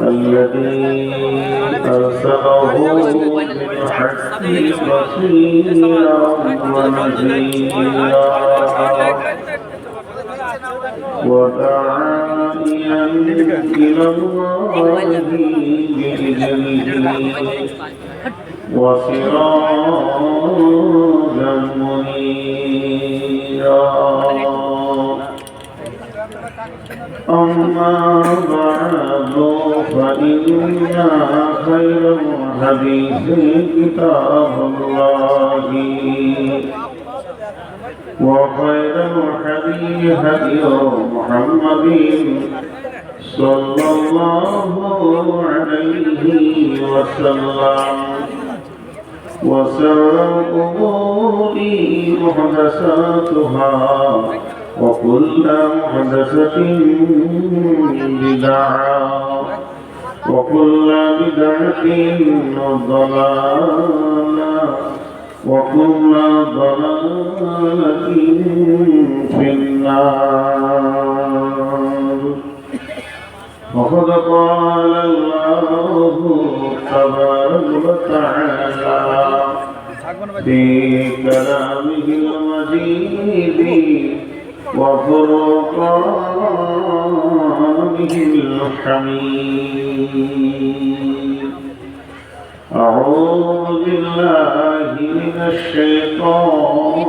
الذي أرسله بالحق بصيرا ونذيرا وداعيا إلى الله بإذنه وسراجا منيرا أما بعد فإن خير الحديث كتاب الله وخير الحديث هدي محمد صلى الله عليه وسلم وسر الأمور محدثاتها وكل محدثة بدعة وكل بدعة ضلالة وكل ضلالة في النار وقد قال الله تبارك وتعالى في كلامه المجيد وفرقانه الحميد أعوذ بالله من الشيطان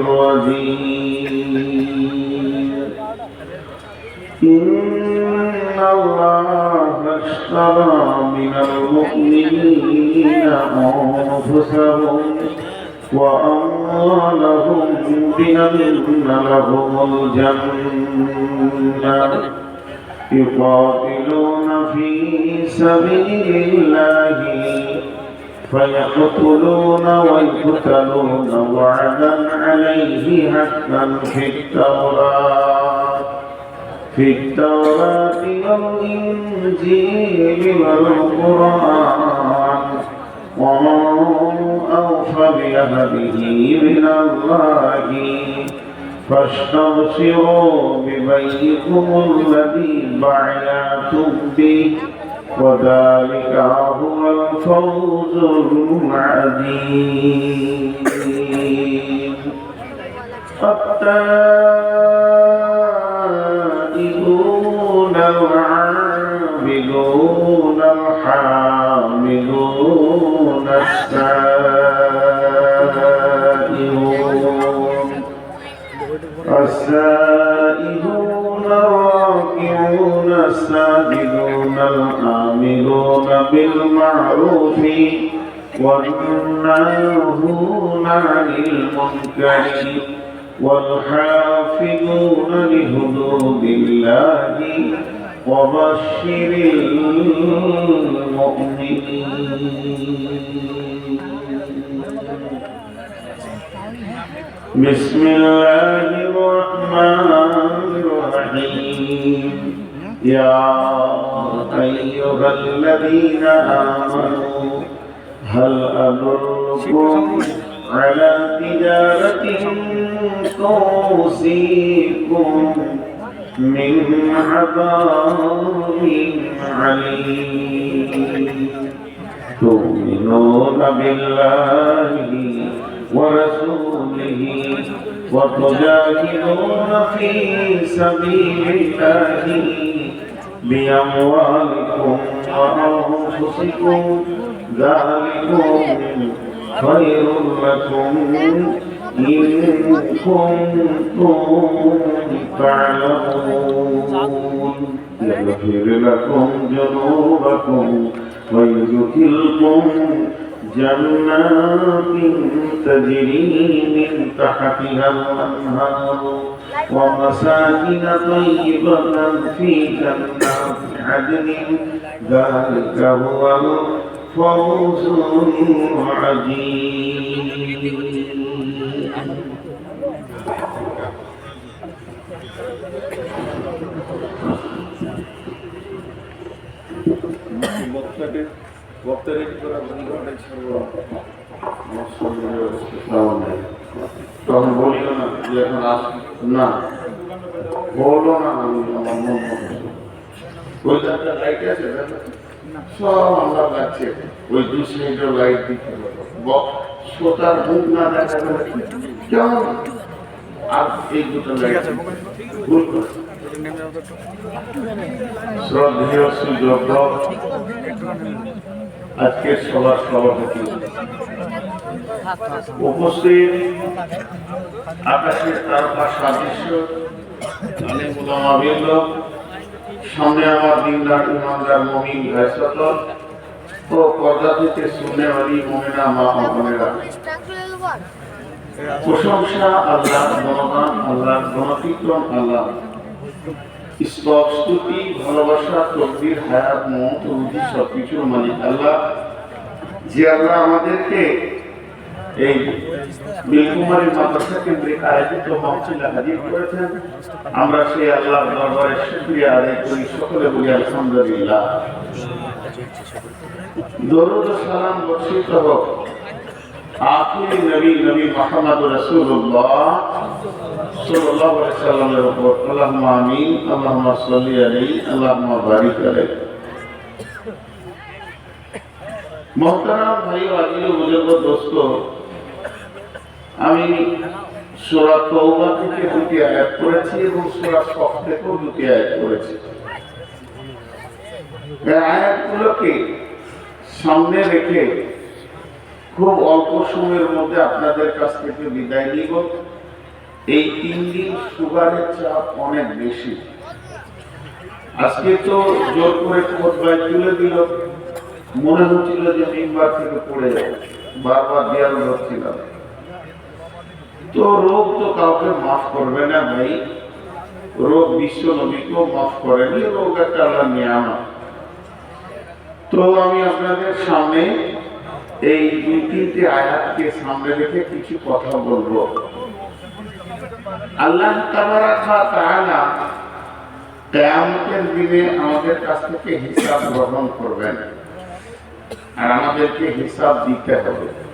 الرجيم إن الله اشترى من المؤمنين أنفسهم وأموالهم بأن لهم الجنة. يقاتلون في سبيل الله فيقتلون ويقتلون وعدا عليه حقا في التوراة. في التوراة والإنجيل والقرآن. ومن أوفى بعهده من الله فاستبشروا ببيكم الذي بايعتم به وذلك هو الفوز العظيم التائبون السائلون الراكعون الساجدون الآمرون بالمعروف والناهون عن المنكر والحافظون لحدود الله وبشر المؤمنين. بسم الله الرحمن الرحيم. يا أيها الذين آمنوا هل أدلكم على تجارة توصيكم من عذاب عليم؟ تؤمنون بالله ورسوله وتجاهدون في سبيل الله بأموالكم وأنفسكم ذلكم خير لكم إن كنتم تعلمون يغفر لكم ذنوبكم ويدخلكم جنات تجري من تحتها الأنهار ومساكن طيبة في جنات عدن ذلك هو الفوز العظيم বক্তাকে বক্তা রেডি করা বন্ধ অনেক তখন বলিও না যে এখন আস না বলো না আমি আমার মন ওই একটা লাইট আছে? সব আমরা লাগছে ওই দু সাইডে লাইট দিতে শ্রোতার মুখ না দেখা কেমন আর এই দুটো লাইট শ্রদ্ধেয় সুযোগ্য আজকের সভার সভাপতি উপস্থিত আকাশের তারকা সাদৃশ্য অনেক উলামাবৃন্দ সামনে আমার দিনদার ইমানদার মমিন ভাইসত ও পর্দা শুনে বাড়ি মমিনা মা বোনেরা। প্রশংসা আল্লাহ গণগান আল্লাহ গণকীর্তন আল্লাহ স্তব স্তুতি, ভালোবাসা, তকদির, হায়াত মত রুজি, সবকিছুর মালিক আল্লাহ। যে আল্লাহ আমাদেরকে এই নীলকুমারী মাদ্রাসা কেন্দ্রিক আয়োজিত মহফিলে হাজির করেছেন। আমরা সেই আল্লাহ দরবারে শুক্রিয়া আদায় করি, সকলে বলি আলহামদুলিল্লাহ। দরুদ সালাম বর্ষিত হোক। আখিরি নবী নবী মোহাম্মদ রাসূলুল্লাহ সাল্লাল্লাহু আলাইহি সাল্লামের উপর। আল্লাহুম্মা আমিন, আল্লাহুম্মা সাল্লি আলাইহি, আল্লাহুম্মা বারিক আলাইহি। মহতারাম ভাই ও আজিজ বুজুর্গ দোস্ত আমি সূরা তওবা থেকে দুটি আয়াত পড়েছি এবং সূরা সফ থেকেও দুটি আয়াত পড়েছি। আয়াতগুলোকে সামনে রেখে খুব অল্প সময়ের মধ্যে আপনাদের কাছ থেকে বিদায় নিব। এই তিন দিন সুগারের চাপ অনেক বেশি। আজকে তো জোর করে খোঁজবায় তুলে দিল। মনে হচ্ছিল যে মেম্বার থেকে পড়ে যাবে। বারবার দেয়াল ধরছিলাম। তো রোগ তো কাউকে মাফ করবে না ভাই। রোগ বিশ্ব নবীকেও মাফ করেনি, রোগ একটা আল্লাহ নিয়ামত। তো আমি আপনাদের সামনে এই দুই, তিনটি আয়াতকে সামনে রেখে কিছু কথা বলব। আল্লাহ তাআলা কিয়ামতের দিনে আমাদের কাছ থেকে হিসাব গ্রহণ করবেন। আর আমাদেরকে হিসাব দিতে হবে।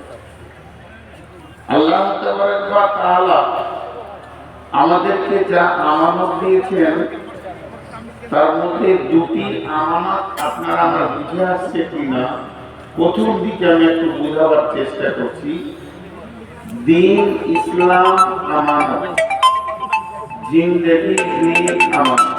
আল্লাহ আমাদেরকে যা আমানত দিয়েছেন তার মধ্যে দুটি আমানত আপনারা আমরা বুঝে আসছে কিনা, প্রথম দিকে আমি একটু বোঝাবার চেষ্টা করছি। দিন, ইসলাম, আমানত। জিন্দেগি, দিন, আমানত।